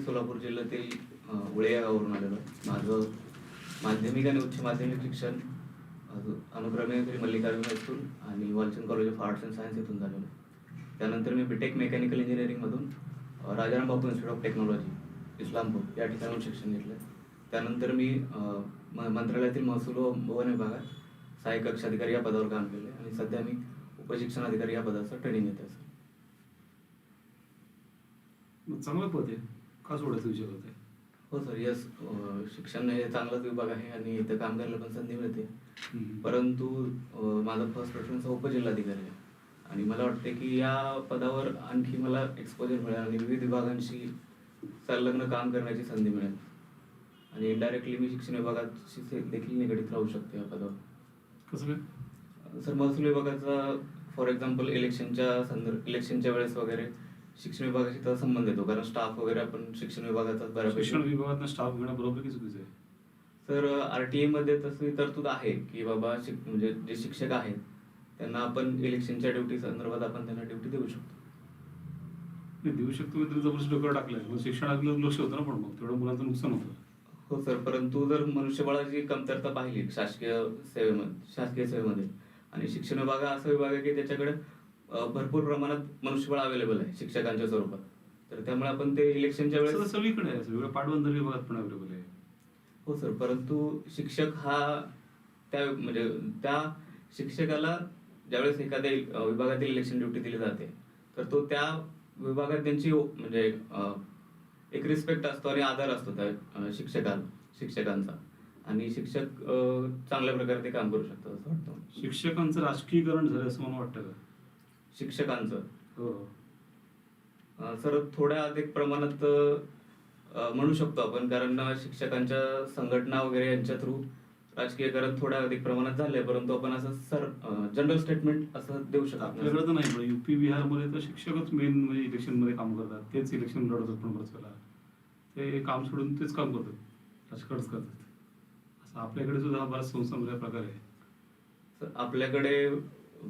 मी सोलापूर जिल्ह्यातील उळे या गावावरून आलेलो. माझं माध्यमिक आणि उच्च माध्यमिक शिक्षण अनुक्रमे तरी मल्लिकार्जुन हायस्कूल आणि Walchand college of arts and science इथून झालेलो. आहे. त्यानंतर मी BTech mechanical इंजिनिअरिंगमधून Rajaram Bapu institute of technology Islampur या ठिकाणून शिक्षण घेतलं. त्यानंतर मी म- मंत्रालयातील महसूल व भवन विभागात सहाय्यक कक्ष अधिकारी या पदावर काम केले आणि सध्या मी उपशिक्षण अधिकारी या पदाचं ट्रेनिंग घेत आहे सर चांगलं पद आहे. का सोडायचं विचार होत हो सर यस शिक्षण हे चांगलाच विभाग आहे आणि इथं काम करायला पण संधी मिळते. परंतु अ, माझा फर्स्ट प्रेफरन्स हा उपजिल्हाधिकारी आहे. आणि मला वाटते की या पदावर आणखी मला एक्सपोजर मिळेल आणि विविध विभागांशी संलग्न काम करण्याची संधी मिळेल. आणि इनडायरेक्टली मी शिक्षण विभागाशी से- देखील निगडीत राहू शकते या पदावर. कसं काय? सर महसूल विभागाचा फॉर एक्झाम्पल इलेक्शनच्या संदर्भ इलेक्शनच्या वेळेस वगैरे शिक्षण विभागाशी त्याचा संबंध येतो कारण स्टाफ वगैरे आपण शिक्षण विभागाचा बऱ्यापैकी शिक्षण विभागात स्टाफ घेणं बरोबर की चुकीचं आहे? तर आरटीए मध्ये तशी तरतूद आहे की बाबा शिक- म्हणजे जे शिक्षक आहेत त्यांना आपण इलेक्शनच्या ड्युटी संदर्भात आपण त्यांना ड्युटी देऊ शकतो. नाही देऊ शकतो मी तरी जबरदस्त डोक्यावर टाकलंय. मग शिक्षणाकडे लक्ष होतं ना पण मग? तेवढं मुलांचं नुकसान होतं. हो सर परंतु जर मनुष्यबळाची कमतरता पाहिली शासकीय सेवेमध्ये शासकीय सेवेमध्ये आणि शिक्षण विभाग हा असा विभाग आहे की त्याच्याकडे भरपूर प्रमाणात मनुष्यबळ अवेलेबल आहे शिक्षकांच्या स्वरूपात. तर त्यामुळे आपण ते इलेक्शनच्या वेळेस सगळीकडे आहे सगळं पाटबंधारे विभागात पण अवेलेबल आहे. हो सर परंतु शिक्षक हा त्या म्हणजे त्या शिक्षकाला ज्यावेळेस एखाद्या विभागातील इलेक्शन ड्युटी दिली जाते तर तो त्या विभागात त्यांची म्हणजे एक रिस्पेक्ट असतो आणि आदर असतो त्या अ, शिक्षकाला शिक्षकांचा. आणि शिक्षक चांगल्या प्रकारे ते काम करू शकतात असं वाटतं. शिक्षकांचं राजकीयकरण झालं असं मला वाटतं का? शिक्षकांचं. हो. सर थोड्या अधिक प्रमाणात म्हणू शकतो आपण कारण शिक्षकांच्या संघटना वगैरे यांच्या थ्रू राजकीयकरण थोड्या अधिक प्रमाणात झाले परंतु आपण असं सर जनरल स्टेटमेंट असं देऊ शकतो आपल्याकडे तर नाही पण युपी बिहारमध्ये तर शिक्षकच मेन म्हणजे इलेक्शनमध्ये काम करतात. तेच इलेक्शन लढवतात पण बरंच ते काम सोडून तेच काम करतात. राजकारणच करतात. असं आपल्याकडे सुद्धा हा बराच संस्थांमध्ये प्रकार आहे सर, आपल्याकडे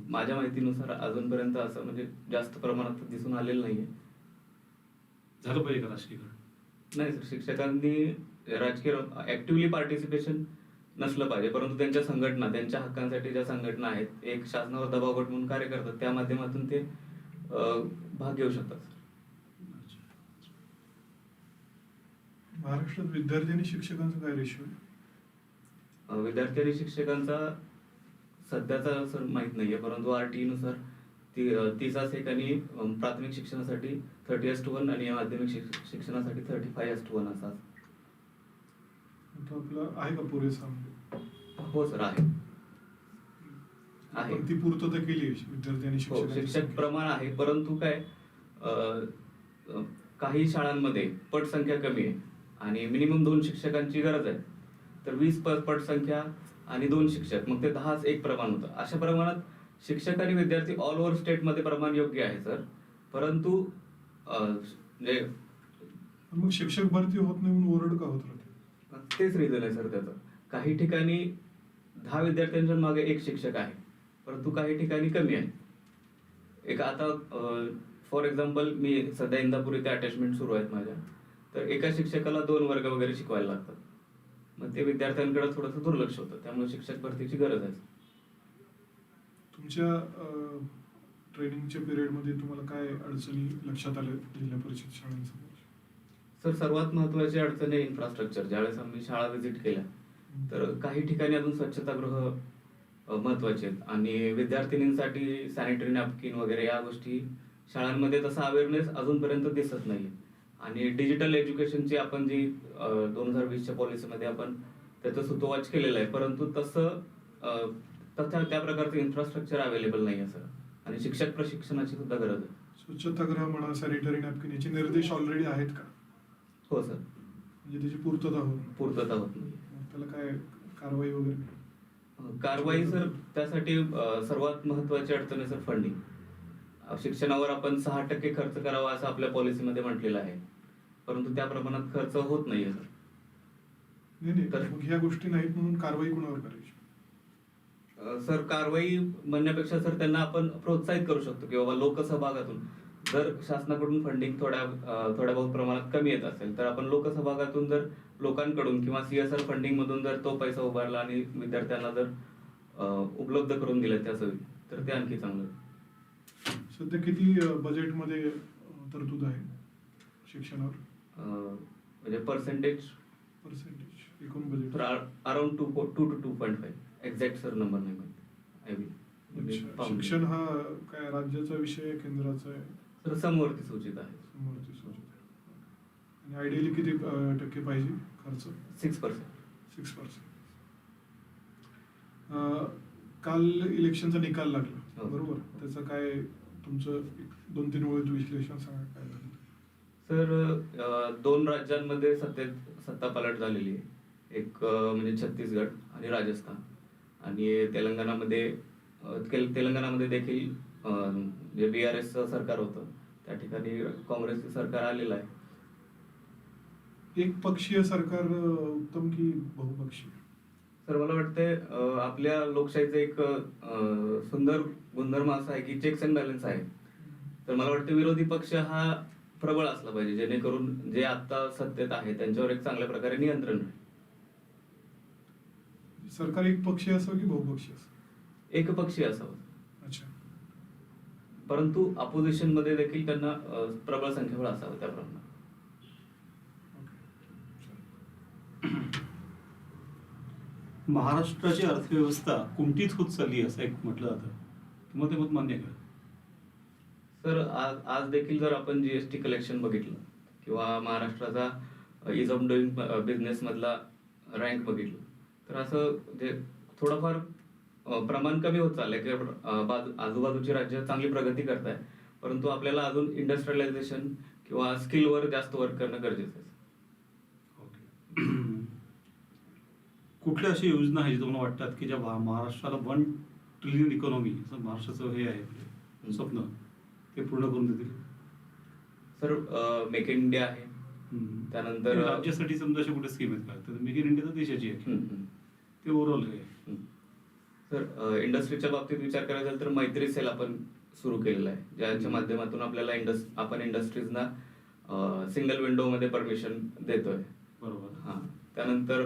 माझ्या माहितीनुसार अजूनपर्यंत असं म्हणजे जास्त प्रमाणात दिसून आलेलं नाहीये. झालं पाहिजे का राजकीयकरण नाही सर शिक्षकांनी राजकीय ऍक्टिव्हली पार्टिसिपेशन नसलं पाहिजे परंतु त्यांच्या संघटना त्यांच्या हक्कांसाठी ज्या संघटना आहेत एक शासनावर दबाव गट म्हणून कार्य करतात त्या माध्यमातून ते भाग घेऊ शकतात. महाराष्ट्रात विद्यार्थी आणि शिक्षकांचा काय रेशो विद्यार्थी आणि शिक्षकांचा सध्याचा सर माहीत नाहीये परंतु आर टी नुसार ती एक आणि प्राथमिक शिक्षणासाठी थर्टी एस टू वन आणि माध्यमिक शिक- शिक्षणासाठी thirty five is to one असा आहे का पुरेसा? हो सर आहे आहे ती पूर्तता केली आहे विद्यार्थी आणि हो शिक्षक. प्रमाण आहे परंतु काय काही शाळांमध्ये पट संख्या कमी आहे आणि मिनिमम दोन शिक्षकांची गरज आहे तर वीस पट संख्या आणि दोन शिक्षक. मग ते दहाच एक प्रमाण होतं. अशा प्रमाणात शिक्षक आणि विद्यार्थी ऑल ओव्हर स्टेटमध्ये प्रमाण योग्य आहे सर परंतु पण मग शिक्षक भरती होत नाही म्हणून ओरड का होत राहते? तेच रिझन आहे सर त्याचं. काही ठिकाणी दहा विद्यार्थ्यांच्या मागे एक शिक्षक आहे परंतु काही ठिकाणी कमी आहे. एक आता फॉर एक्झाम्पल मी सध्या इंदापूर इथे अटॅचमेंट सुरू आहेत माझ्या. तर एका शिक्षकाला दोन वर्ग वगैरे शिकवायला लागतात. मग ते विद्यार्थ्यांकडे थोडंसं दुर्लक्ष होतं. त्यामुळे शिक्षक भरतीची गरज आहे. तुमच्या ट्रेनिंगच्या पिरियडमध्ये तुम्हाला काय अडचणी लक्षात आल्या जिल्हा परिषद शाळांसमोर? सर सर्वात महत्वाची अडचण आहे इन्फ्रास्ट्रक्चर ज्यावेळेस आम्ही शाळा व्हिजिट केल्या तर काही ठिकाणी अजून स्वच्छतागृह महत्त्वाचे आहेत. आणि विद्यार्थिनींसाठी सॅनिटरी नॅपकिन वगैरे या गोष्टी शाळांमध्ये तसा अवेअरनेस अजूनपर्यंत दिसत नाही आणि डिजिटल एज्युकेशनची आपण जी दोन हजार वीसच्या पॉलिसीमध्ये आपण त्याचं सुतोवाच केलेलं आहे. परंतु तसं तथा त्या प्रकारचं इन्फ्रास्ट्रक्चर अवेलेबल नाही आहे सर. आणि शिक्षक प्रशिक्षणाची सुद्धा गरज आहे. स्वच्छतागृह म्हणा सॅनिटरी नॅपकिन याचे निर्देश ऑलरेडी आहेत का? हो सर. म्हणजे त्याची पूर्तता होत. पूर्तता होत नाही. त्याला काय कारवाई वगैरे? कारवाई सर त्यासाठी सर्वात महत्वाची अडचण आहे सर फंडिंग शिक्षणावर आपण सहा टक्के खर्च करावा असं आपल्या पॉलिसीमध्ये म्हटलेलं आहे. परंतु त्या प्रमाणात खर्च होत नाहीये सर. नाही तर- ह्या गोष्टी नाहीत म्हणून कारवाई कुणावर करायची? सर कारवाई म्हणण्यापेक्षा सर त्यांना आपण प्रोत्साहित करू शकतो की बाबा लोकसहभागातून. जर शासनाकडून फंडिंग थोड्या थोड्या बहुत प्रमाणात कमी येत असेल तर आपण लोकसहभागातून जर लोकांकडून किंवा सीएसआर फंडिंग मधून जर तो पैसा उभारला आणि विद्यार्थ्यांना जर उपलब्ध करून दिले त्या सोयी तर ते आणखी चांगलं. सध्या किती बजेटमध्ये तरतूद आहे शिक्षणावर? म्हणजे पर्सेंटेज पर्सेंटेज एकूण budget around two two two two point five exact sir number नाही माहिती. I will. शिक्षण हा काय राज्याचा विषय केंद्राचा आहे? तर समोरती सूचित आहे. समोरची सूचित आहे. आणि आयडियली किती टक्के पाहिजे खर्च? सिक्स पर्सेंट सिक्स पर्सेंट काल इलेक्शनचा निकाल लागला. हो. बरोबर? त्याचं काय तुमचं एक दोन तीन ओळीत विश्लेषण सांगा काय झालं. सर दोन राज्यांमध्ये सत्तेत सत्ता पालट झालेली आहे. एक म्हणजे छत्तीसगड आणि राजस्थान. आणि तेलंगणामध्ये तेलंगणामध्ये देखील जे बी आर एस सरकार होतं त्या ठिकाणी काँग्रेसचं सरकार आलेलं आहे. एक पक्षीय सरकार उत्तम की बहुपक्षीय? तर मला वाटतंय आपल्या लोकशाहीचं एक सुंदर गुणधर्म असा आहे की चेक्स अँड बॅलन्स आहे. तर मला वाटतं विरोधी पक्ष हा प्रबळ असला पाहिजे जेणेकरून जे आता सत्तेत आहे त्यांच्यावर एक चांगल्या प्रकारे नियंत्रण राहील. सरकार एक पक्षीय असो की बहुपक्षीय असो एकपक्षीय असावं. अच्छा. परंतु अपोजिशनमध्ये देखील त्यांना प्रबळ संख्याबळ असावं त्याप्रमाणे. महाराष्ट्राची अर्थव्यवस्था कुंठित होत चालली असं एक म्हटलं जातं. तुम्हाला ते मत मान्य का सर आज आज देखील जर आपण जीएसटी कलेक्शन बघितलं किंवा महाराष्ट्राचा इज ऑफ डुईंग बिझनेस मधला रँक बघितलं तर असं जे थोडंफार प्रमाण कमी होत चाललंय की बाजू- आजूबाजूची राज्य चांगली प्रगती करत आहे परंतु आपल्याला अजून इंडस्ट्रियलायझेशन किंवा स्किलवर जास्त वर्क करणं गरजेचं आहे कुठल्या अशा योजना आहेत तुम्हाला वाटतात की ज्या महाराष्ट्राला वन ट्रिलियन इकॉनॉमी असं महाराष्ट्राचं हे आहे स्वप्न. ते पूर्ण करून देतील. सर मेक इन इंडिया आहे. त्यानंतर- राज्यासाठी समजा अशा कुठे स्कीम आहेत का? तर मेक इन इंडिया तर देशाची आहे. ते ओव्हरऑल आहे तर इंडस्ट्रीच्या बाबतीत विचार करायचा झाला तर मैत्री सेल आपण सुरू केलेला आहे. ज्याच्या माध्यमातून आपल्याला इंडस आपण इंडस्ट्रीजना सिंगल विंडो मध्ये परमिशन देतोय. बरोबर. हा. त्यानंतर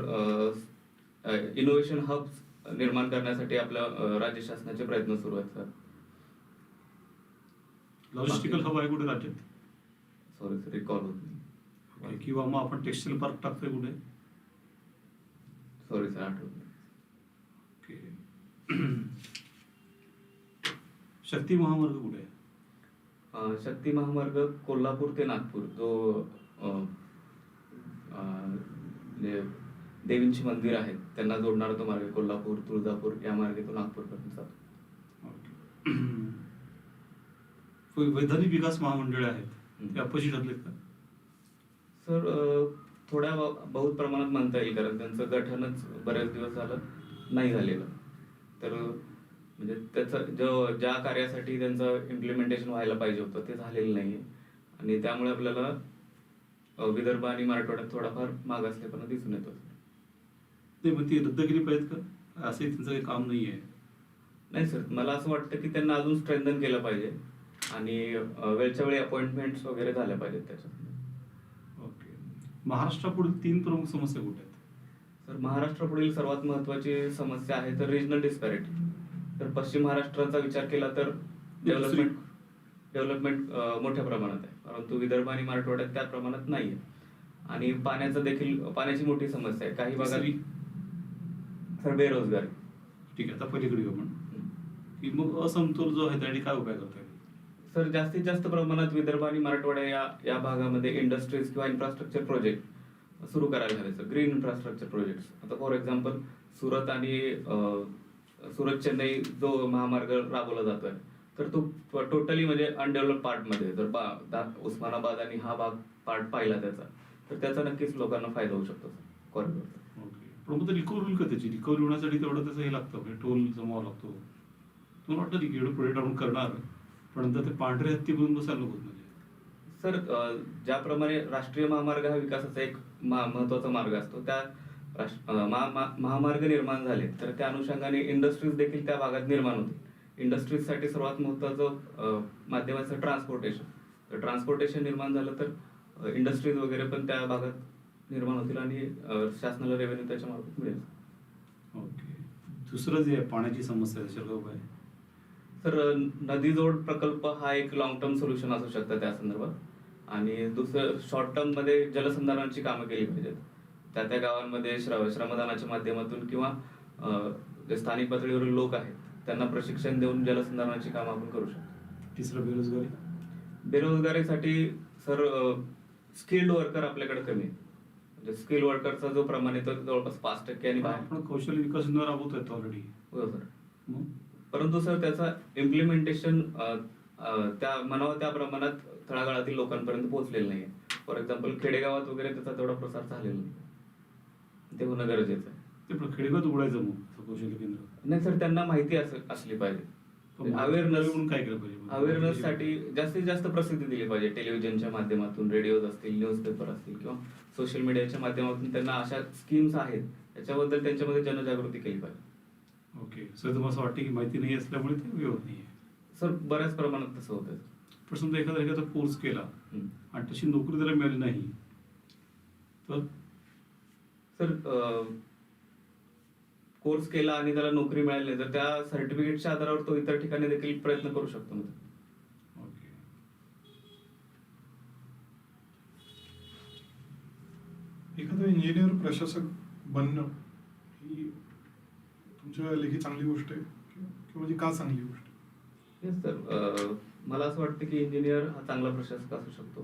इनोव्हेशन हब्स निर्माण करण्यासाठी आपल्या राज्य शासनाचे प्रयत्न सुरू आहेत सर. लॉजिस्टिकल हब आहे कुठे राज्यात? सॉरी सर रिकॉल होत नाही. किंवा मग आपण टेक्सटाईल पार्क टाकतोय कुठे? सॉरी सर आठवत शक्ती महामार्ग कुठे आहे? शक्ती महामार्ग कोल्हापूर ते नागपूर जो देवींची मंदिर आहेत. त्यांना जोडणारा तो मार्ग. कोल्हापूर तुळजापूर या मार्गे तो नागपूरपर्यंत जातो. वैधानिक विकास महामंडळे आहेत. ते का? सर थोड्या बहुत प्रमाणात म्हणता येईल कारण त्यांचं गठनच बऱ्याच दिवस झालं नाही झालेलं. तर म्हणजे त्याचं जो ज्या कार्यासाठी त्यांचं इम्प्लिमेंटेशन व्हायला पाहिजे होतं ते झालेलं नाहीये. आणि त्यामुळे आपल्याला विदर्भ आणि मराठवाड्यात थोडाफार मागासलेपणा दिसून येतो. नाही मग ती रद्द केली पाहिजेत का? असंही त्यांचं काही काम नाही आहे. नाही सर मला असं वाटतं की त्यांना अजून स्ट्रेंथन केलं पाहिजे आणि वेळच्या वेळी अपॉइंटमेंट्स वगैरे झाल्या पाहिजेत त्याच्यात ओके. महाराष्ट्रापुढील तीन प्रमुख समस्या कुठे आहेत? तर महाराष्ट्रापुढील सर्वात महत्वाची समस्या आहे तर रिजनल डिस्पॅरिटी तर पश्चिम महाराष्ट्राचा विचार केला तर डेव्हलपमेंट डेव्हलपमेंट मोठ्या प्रमाणात आहे. परंतु विदर्भ आणि मराठवाड्यात त्या प्रमाणात नाही आहे आणि पाण्याचं देखील पाण्याची मोठी समस्या आहे. काही भागात? तर बेरोजगारी ठीक आहे आता पलीकडे आपण. की मग असमतोल जो आहे त्यासाठी काय उपाय करता येईल सर जास्तीत जास्त प्रमाणात विदर्भ आणि मराठवाड्या या या भागामध्ये इंडस्ट्रीज किंवा इन्फ्रास्ट्रक्चर प्रोजेक्ट सुरू करायला हवे सर. ग्रीन इन्फ्रास्ट्रक्चर प्रोजेक्ट आता फॉर एक्झाम्पल सुरत आणि सुरत चेन्नई जो महामार्ग राबवला जातोय तर तो टोटली म्हणजे अनडेव्हलप पार्टमध्ये आहे. जर बा उस्मानाबाद आणि हा भाग पार्ट पाहिला त्याचा तर त्याचा नक्कीच लोकांना फायदा होऊ शकतो सर. कॉरिडॉरचा पण मग रिकव्हरी होईल का त्याची? रिकव्हरी होण्यासाठी तेवढं त्याचं हे लागतं म्हणजे टोल जमावा लागतो. तुम्हाला वाटतं की एवढं पुढे टाळून करणार? पण नंतर ते पांढरे हत्ती बनून बसायला होत म्हणजे. सर ज्याप्रमाणे राष्ट्रीय महामार्ग हा विकासाचा एक महत्त्वाचा मार्ग असतो त्या महामार्ग निर्माण झाले तर त्या अनुषंगाने इंडस्ट्रीज देखील त्या भागात निर्माण होते इंडस्ट्रीजसाठी सर्वात महत्वाचं माध्यम असतं ट्रान्सपोर्टेशन तर ट्रान्सपोर्टेशन निर्माण झालं तर इंडस्ट्रीज वगैरे पण त्या भागात निर्माण होतील आणि शासनाला रेव्हेन्यू त्याच्या मार्फत मिळेल. ओके. दुसरं जे आहे पाण्याची समस्या त्याच्यावर काय उपाय? तर नदीजोड प्रकल्प हा एक लॉंग टर्म सोल्युशन असू शकतं त्या संदर्भात. आणि दुसरं शॉर्ट टर्ममध्ये जलसंधारणाची कामं केली पाहिजेत. त्या त्या गावांमध्ये श्रम श्रमदानाच्या माध्यमातून किंवा जे स्थानिक पातळीवरील लोक आहेत त्यांना प्रशिक्षण देऊन जलसंधारणाची कामं आपण करू शकतो. तिसरं बेरोजगारी? बेरोजगारीसाठी सर स्किल्ड वर्कर आपल्याकडे कमी आहे म्हणजे स्किल वर्करचा जो प्रमाण आहे तो जवळपास पाच टक्के आणि बाहेर. आपण कौशल्य विकास योजना राबवतोय ऑलरेडी सर मग? परंतु सर त्याचा इम्प्लिमेंटेशन त्या म्हणावं त्या प्रमाणात तळागाळातील लोकांपर्यंत पोहोचलेलं नाही फॉर एक्झाम्पल खेडेगावात वगैरे त्याचा तेवढा प्रसार झालेला नाही. ते होणं गरजेचं आहे. ते खेडेगावात उघडायचं मग कौशल्य केंद्र. नाही सर त्यांना माहिती अस- असली पाहिजे. अवेअरनेस म्हणून काय केलं पाहिजे? अवेअरनेस साठी जास्तीत जास्त प्रसिद्धी दिली पाहिजे. टेलिव्हिजनच्या माध्यमातून रेडिओज असतील न्यूजपेपर असतील किंवा सोशल मीडियाच्या माध्यमातून त्यांना अशा स्कीम्स आहेत त्याच्याबद्दल त्यांच्यामध्ये जनजागृती केली पाहिजे. ओके सर तुम्हाला असं वाटतं की माहिती नाही असल्यामुळे ते व्यवहार नाही आहे सर बऱ्याच प्रमाणात तसं होतं पण समजा एखादा एखादा कोर्स केला. आणि तशी नोकरी त्याला मिळाली नाही तर? सर कोर्स केला आणि त्याला नोकरी मिळाली नाही तर त्या सर्टिफिकेटच्या आधारावर तो इतर ठिकाणी देखील प्रयत्न करू शकतो ना ओके. एखादा इंजिनियर प्रशासक बनणं ही तुमच्या लेखी चांगली गोष्ट आहे किंवा म्हणजे का चांगली गोष्ट? येस सर मला असं वाटतं की इंजिनियर हा चांगला प्रशासक असू शकतो.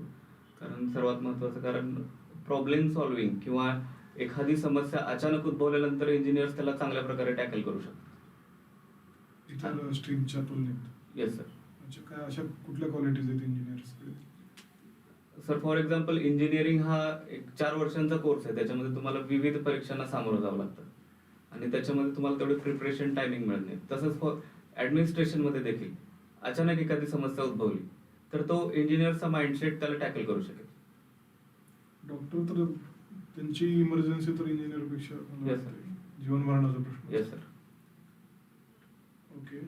कारण सर्वात महत्वाचं कारण प्रॉब्लेम सॉल्व्हिंग किंवा एखादी समस्या अचानक उद्भवल्यानंतर इंजिनियर्स त्याला चांगल्या प्रकारे टॅकल करू शकतो इतर स्ट्रीमच्या तुलनेत. येस सर अच्छा काय अशा कुठल्या क्वालिटीज आहेत engineers sir for example engineering हा एक चार वर्षांचा कोर्स आहे. त्याच्यामध्ये तुम्हाला विविध परीक्षांना सामोरं जावं लागतं. आणि त्याच्यामध्ये तुम्हाला तेवढे प्रिपरेशन टायमिंग मिळत नाही. तसंच फॉर ऍडमिनिस्ट्रेशनमध्ये देखील अचानक एखादी समस्या उद्भवली तर तो इंजिनियरचा माइंडसेट त्याला टॅकल करू शकेल. डॉक्टर तर त्यांची इमर्जन्सी तर इंजिनियरपेक्षा मला Yes, sir. वाटतंय. जीवन मरणाचा प्रश्न. येस सर ओके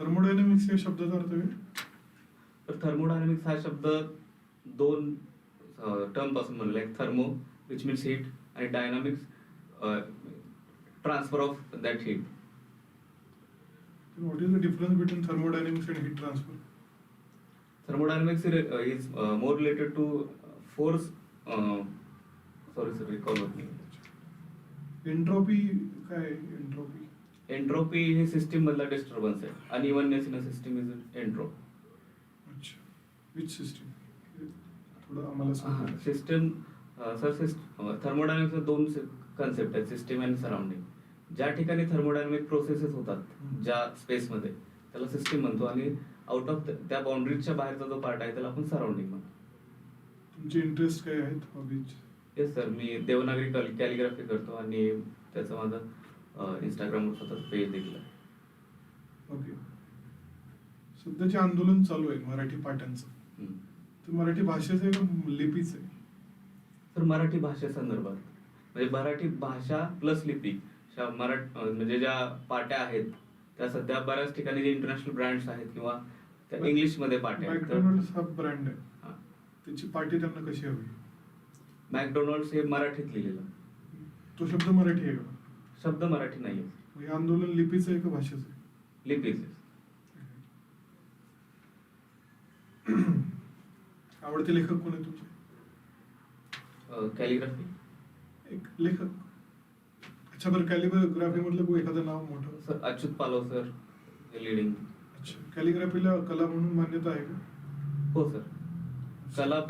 थर्मोडायनामिक्स या शब्दाचा अर्थ काय? तर थर्मोडायनामिक्स हा शब्द दोन टर्मपासून बनलेला आहे. थर्मो विच मीन्स हीट आणि dynamics transfer of that heat what is the difference between thermodynamics and heat transfer thermodynamics uh, is uh, more related to uh, force uh, sorry sir recall होत नाही entropy काय entropy entropy हे system मधला disturbance आहे. Unevenness in a system is entro अच्छा. Which system थोडं आम्हाला system sir thermodynamics दोन कन्सेप्ट आहेत सिस्टीम अँड सराउंडिंग ज्या ठिकाणी थर्मोडायनामिक प्रोसेसेस होतात. ज्या स्पेसमध्ये त्याला सिस्टीम म्हणतो आणि आउट ऑफ त्या बाउंड्रीजच्या बाहेरचा जो पार्ट आहे त्याला आपण सराउंडिंग म्हणतो. तुमचे इंटरेस्ट काय आहेत? हॉबीज येस सर मी देवनागरी कॅलिग्राफी करतो आणि त्याचं माझं इंस्टाग्रामवर स्वतःच पेज देखील आहे. ओके सध्याचे आंदोलन चालू आहे मराठी पाट्यांचं हम्म. तर मराठी भाषेचं आहे लिपीचं आहे. तर मराठी भाषेसंदर्भात म्हणजे मराठी भाषा प्लस लिपी मराठ म्हणजे ज्या पाट्या आहेत त्या सध्या बऱ्याच ठिकाणी जे इंटरनॅशनल ब्रँड्स आहेत किंवा त्या इंग्लिशमध्ये पाट्या ब्रँड आहे. त्याची पाटी त्यांना कशी हवी? मॅकडोनल्ड्स हे मराठीत लिहिलेलं. तो शब्द मराठी आहे का? शब्द मराठी नाहीये. मग हे आंदोलन लिपीचं आहे का भाषेचं आहे? लिपीच आवडते लेखक कोण आहे तुमचे? कॅलिग्राफी. एक लेखक. अच्छा बरं कॅलिग्राफी मधलं कोण? एखादं नाव मोठं. सर अच्युत पालव सर लिडिंग अच्छा कॅलिग्राफीला कला म्हणून मान्यता आहे का? हो सर. कला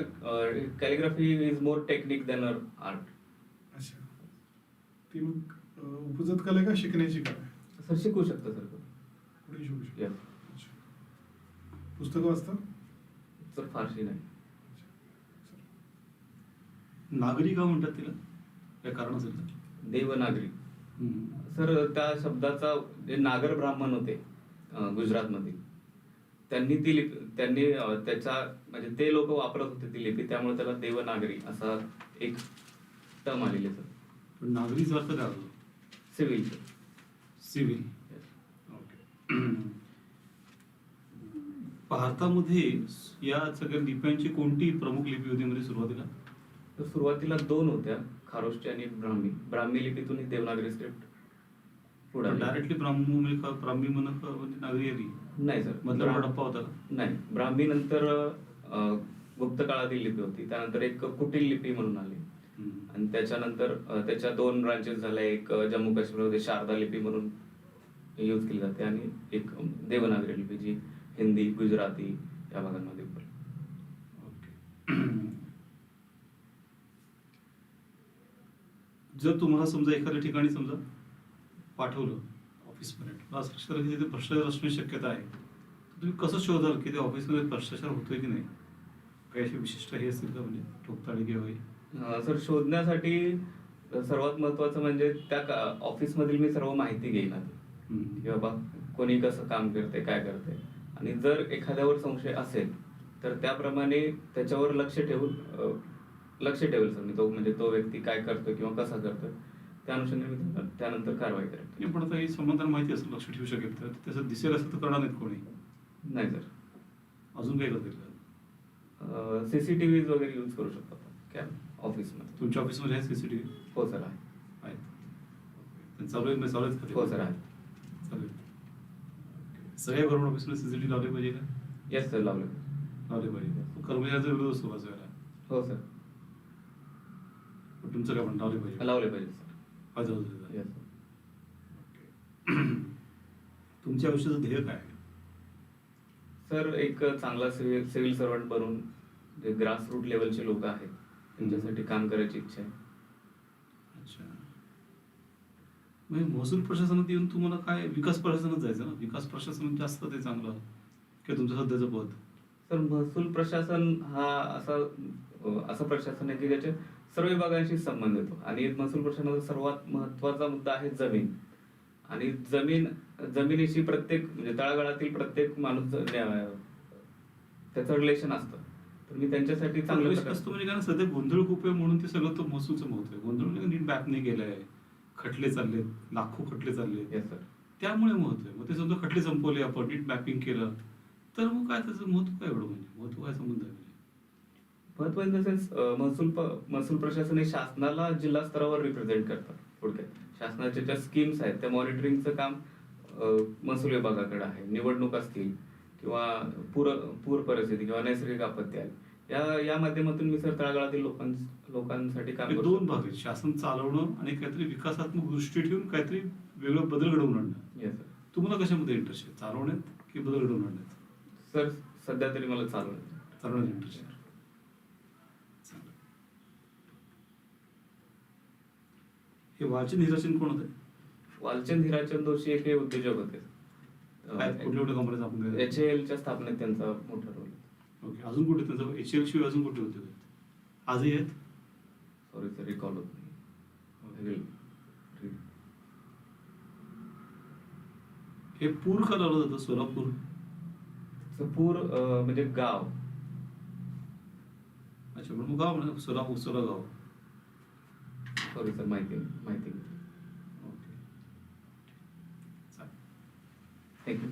calligraphy is more technique than art अच्छा. ती मग अं, उपजत कला आहे का शिकण्याची कला आहे? सर शिकू शकतं सर. कोणी शिकू शकतो. या अच्छा. पुस्तकं वाचता? सर फारशी नाही. नागरी का म्हणतात तिला? काय कारण असेल तर? देवनागरी. हम्म. सर त्या शब्दाचा जे नागर ब्राह्मण होते अं, गुजरातमधील त्यांनी ती लिपी त्यांनी अं, त्याचा म्हणजे ते लोक वापरत होते ती लिपी त्यामुळे त्याला देवनागरी असा एक टर्म आलेले सर पण नागरीचा अर्थ काय सिव्हिल. सिव्हिल. ओके. भारतामध्ये या सगळ्या लिप्यांची कोणती प्रमुख लिपी होती? म्हणजे सुरुवातीला? तर सुरुवातीला दोन होत्या खारोष्टी आणि ब्राह्मी. ब्राह्मी लिपीतून ही देवनागरी स्क्रिप्ट. डायरेक्टली ब्राह्मू म्हणजे का- ब्राह्मी म्हणत म्हणजे नागरी नाही सर मधला ब्रा- डप्पा होता? नाही ब्राह्मी नंतर गुप्त काळातील लिपी होती त्यानंतर एक कुटील लिपी म्हणून आली. आणि त्याच्यानंतर त्याच्या दोन ब्रांचेस झाल्या एक जम्मू काश्मीरमध्ये शारदा लिपी म्हणून यूज केली जाते आणि एक देवनागरी लिपी जी हिंदी गुजराती या भागांमध्ये. ओके. जर तुम्हाला समजा एखाद्या ठिकाणी समजा पाठवलं लक्षात आलं की तिथे भ्रष्टाचार असण्याची शक्यता आहे. तुम्ही कसं शोधाल की ते ऑफिसमध्ये भ्रष्टाचार होतोय की नाही? काही असे विशिष्ट हे असतील का म्हणजे ठोकताळे किंवा? अं, सर शोधण्यासाठी सर्वात महत्वाचं म्हणजे त्या ऑफिसमधील मी सर्व माहिती घेईन आधी. की बाबा कोणी कसं काम करते काय करते. आणि जर एखाद्यावर संशय असेल तर त्याप्रमाणे त्याच्यावर लक्ष ठेवून लक्ष ठेवेल सर मी तो म्हणजे तो व्यक्ती काय करतोय किंवा कसा करतोय. त्या अनुषंगाने त्यानंतर कारवाई नाही, पण आता ही समाधान माहिती असेल लक्ष ठेवू शकेल तर. त्याचं दिसेल असं तर करणार नाहीत कोणी. नाही सर. अजून काय करतील सीसीटीव्ही वगैरे यूज़ करू शकतो कॅब ऑफिसमध्ये तुमच्या ऑफिसमध्ये आहे सीसीटीव्ही हो सर आहे. आहेत चालू आहेत चालू आहेत हो सर आहे. चालू आहेत सगळ्या गव्हर्नमेंट ऑफिसमध्ये सीसीटीव्ही लावले पाहिजे का? येस सर लावले लावले पाहिजे. कर्मचाऱ्याचा विरोध असतो वेळेला हो सर. तुमचं काय पण लावले पाहिजे. लावले पाहिजे सर तुमच्या आयुष्याचं ध्येय काय आहे? सर एक चांगला सिव्हिल सिव्हिल सर्वंट बनून जे ग्रास रूट लेवलचे लोक आहेत त्यांच्यासाठी काम करायची इच्छा आहे. अच्छा. म्हणजे महसूल प्रशासनात येऊन तुम्हाला काय विकास प्रशासनात जायचं ना? विकास प्रशासनात जास्त ते चांगलं किंवा तुमचं सध्याचं पद? तर महसूल प्रशासन हा असा अ, असं प्रशासन आहे की ज्याचे सर्व विभागांशी संबंध येतो. आणि महसूल प्रशासनाचा सर्वात महत्त्वाचा मुद्दा आहे जमीन. आणि जमीन जमिनीशी प्रत्येक म्हणजे तळागाळातील प्रत्येक माणूस त्याचं रिलेशन असतं. तर मी त्यांच्यासाठी चांगलं असतं म्हणजे कारण सध्या गोंधळ खूप आहे म्हणून ते सगळं तो महसूलचं महत्त्व आहे. गोंधळ म्हणजे नीट मॅप नाही केलाय खटले चालले लाखो खटले चालले. त्यामुळे महत्त्व आहे. मग ते समजा खटले संपवले आपण नीट मॅपिंग केलं. तर मग काय त्याचं महत्त्व काय एवढं म्हणजे? महत्त्व काय संबंध आहे? महत्त्व इन द सेन्स महसूल महसूल प्रशासन हे शासनाला जिल्हा स्तरावर रिप्रेझेंट करतात थोडक्यात शासनाच्या ज्या स्कीम्स आहेत त्या मॉनिटरिंगचं काम महसूल विभागाकडे आहे. निवडणूक असतील किंवा पूर पूर परिस्थिती किंवा नैसर्गिक आपत्ती आली या या माध्यमातून मी सर तळागाळातील लोकां लोकांसाठी काम दोन. भाग आहेत. शासन चालवणं आणि काहीतरी विकासात्मक दृष्टी ठेवून काहीतरी वेगळं बदल घडवून आणणं. Yes. तुम्हाला कशामध्ये इंटरेस्ट आहे? चालवण्यात की बदल घडवून आणण्यात? सर सध्या तरी मला चालू आहे चालवण्यात इंटरेस्ट आहे चांगलं. हे वाचन निराशन कोण होते? वालचंद हिराचंद दोषी एक हे उद्योजक होते. काय कुठल्या कुठल्या कंपन्या आपण एच एलच्या स्थापनेत त्यांचा मोठा रोल ओके अजून कुठे त्यांचं? एच एल शिवाय अजून कुठे होते आजही आहेत? सॉरी सर रिकॉल होत नाही. read. हे पूर का लावलं जातं? सोलापूर? पूर अ, म्हणजे गाव. अच्छा पण मग गाव म्हणा सोलापूर सोला गाव Sorry, sir, my thing, my thing. Okay. Sorry. Thank you.